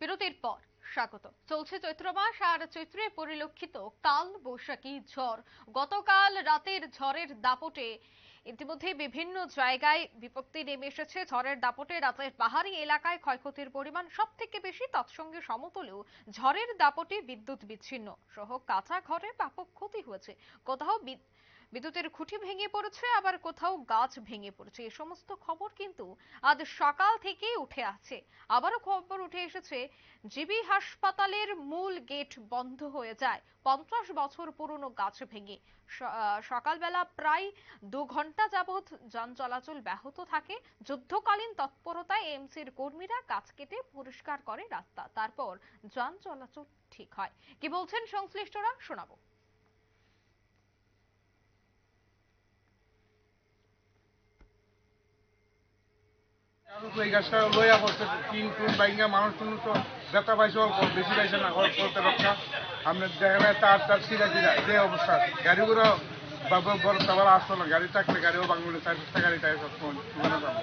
বিরতির পর স্বাগত। চলছে চৈত্র মাস আর চৈত্রে পরিলক্ষিত কাল বৈশাখী ঝড়। গতকাল রাতের ঝড়ের দাপটে ইতিমধ্যে বিভিন্ন জায়গায় বিপত্তি নেমে এসেছে। ঝড়ের দাপটে রাতের পাহাড়ি এলাকায় ক্ষয়ক্ষতির পরিমাণ সব থেকে বেশি। তৎসঙ্গে সমতলেও ঝড়ের দাপটে বিদ্যুৎ বিচ্ছিন্ন সহ কাঁচা ঘরে ব্যাপক ক্ষতি হয়েছে। কোথাও বিদ- বিদ্যুতের খুঁটি ভেঙে পড়েছে, আবার কোথাও গাছ ভেঙে পড়েছে। এই সমস্ত খবর কিন্তু আজ সকাল থেকেই উঠে আছে। আবারও খবর উঠে এসেছে, জিবি হাসপাতালের মূল গেট বন্ধ হয়ে যায়। পঞ্চাশ বছর পুরনো গাছ ভেঙে। সকালবেলা প্রায় দু ঘণ্টা যাবৎ যান চলাচল ব্যাহত থাকে। যুদ্ধকালীন তৎপরতায় এমসির কর্মীরা গাছ কেটে পরিষ্কার করে রাস্তা, তারপর যান চলাচল ঠিক হয়। কি বলছেন সংশ্লিষ্টরা? শোনাবো। রক্ষা আপনি দেখেন তার তার সিরা সিরা যে অবস্থা। গাড়িগুলো বাবা বড় তাবার আসতো না গাড়ি থাকলে গাড়িও বাংলা চার পাঁচটা গাড়ি তাই সবসময় দোকানে যাব।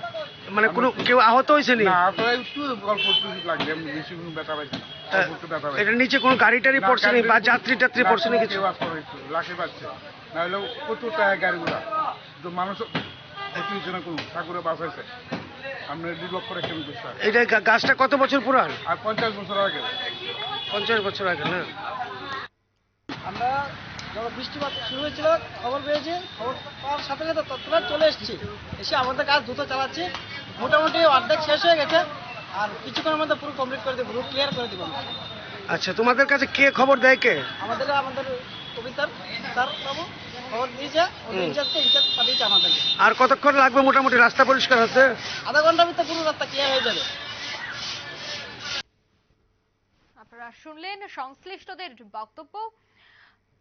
মানে কোনো কেউ আহত হয়েছে নি না তো একটু অল্প লাগবে এমনি বেশি কোনো ব্যথা পাইছে না অল্প একটু ব্যথা পাইছে। এটা নিচে কোনো গাড়ি টাড়ি পড়ছে নি বা যাত্রী টাত্রী পড়ছে নি কিছু? পাচ্ছে না হলে প্রচুর টাকা গাড়িগুলা। তো মানুষ কোনো ঠাকুরে বাঁচাইছে দু লক্ষ এটা গাছটা কত বছর পুরান? আর পঞ্চাশ বছর আগে। পঞ্চাশ বছর আগে না? আমরা যখন বৃষ্টিপাত শুরু হয়েছিল খবর পেয়েছি খবর পাওয়ার সাথে সাথে তৎক্ষণাৎ চলে এসেছি। এসে আমাদের কাজ দ্রুত চালাচ্ছি। মোটামুটি অর্ধেক শেষ হয়ে গেছে আর কিছুক্ষণের মধ্যে পুরো কমপ্লিট করে দেবো রুট ক্লিয়ার করে দেবো আচ্ছা তোমাদের কাছে কে খবর দেয় কে? আমাদের আমাদের কবিতার স্যার বাবু খবর দিয়েছে ইনচার্জকে ইনচার্জ পাঠিয়েছে আমাদেরকে। আর কতক্ষণ লাগবে মোটামুটি? রাস্তা পরিষ্কার হতে আধা ঘণ্টার ভিতরে পুরো রাস্তা ক্লিয়ার হয়ে যাবে। আপনারা শুনলেন সংশ্লিষ্টদের বক্তব্য।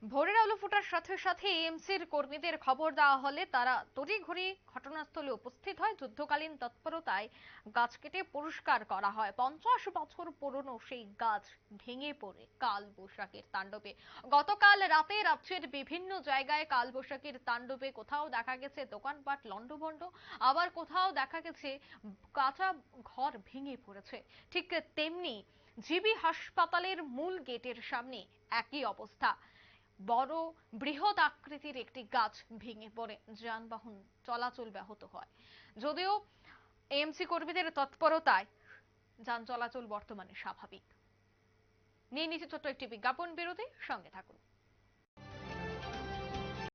ভোরের আলো ফোটার সাথে সাথে এমসির কর্মীদের খবর দেওয়া হলে তারা তড়িঘড়ি ঘটনাস্থলে উপস্থিত হয়। যুদ্ধকালীন তৎপরতায় গাছ কেটে পরিষ্কার করা হয়। পঞ্চাশ বছর পুরনো সেই গাছ ভেঙে পড়ে কাল বৈশাখের তাণ্ডবে। গতকাল রাতে রাজ্যের বিভিন্ন জায়গায় কাল বৈশাখীর তাণ্ডবে কোথাও দেখা গেছে দোকানপাট লন্ডভন্ড আবার কোথাও দেখা গেছে কাঁচা ঘর ভেঙে পড়েছে। ঠিক তেমনি জিবি হাসপাতালের মূল গেটের সামনে একই অবস্থা। বড় বৃহৎ আকৃতির একটি গাছ ভেঙে পড়ে। যানবাহন চলাচল ব্যাহত হয়। যদিও এমসি কর্মীদের তৎপরতায় যান চলাচল বর্তমানে স্বাভাবিক। নিয়ে নিচে ছোট্ট একটি বিজ্ঞাপন বিরতি। সঙ্গে থাকুন।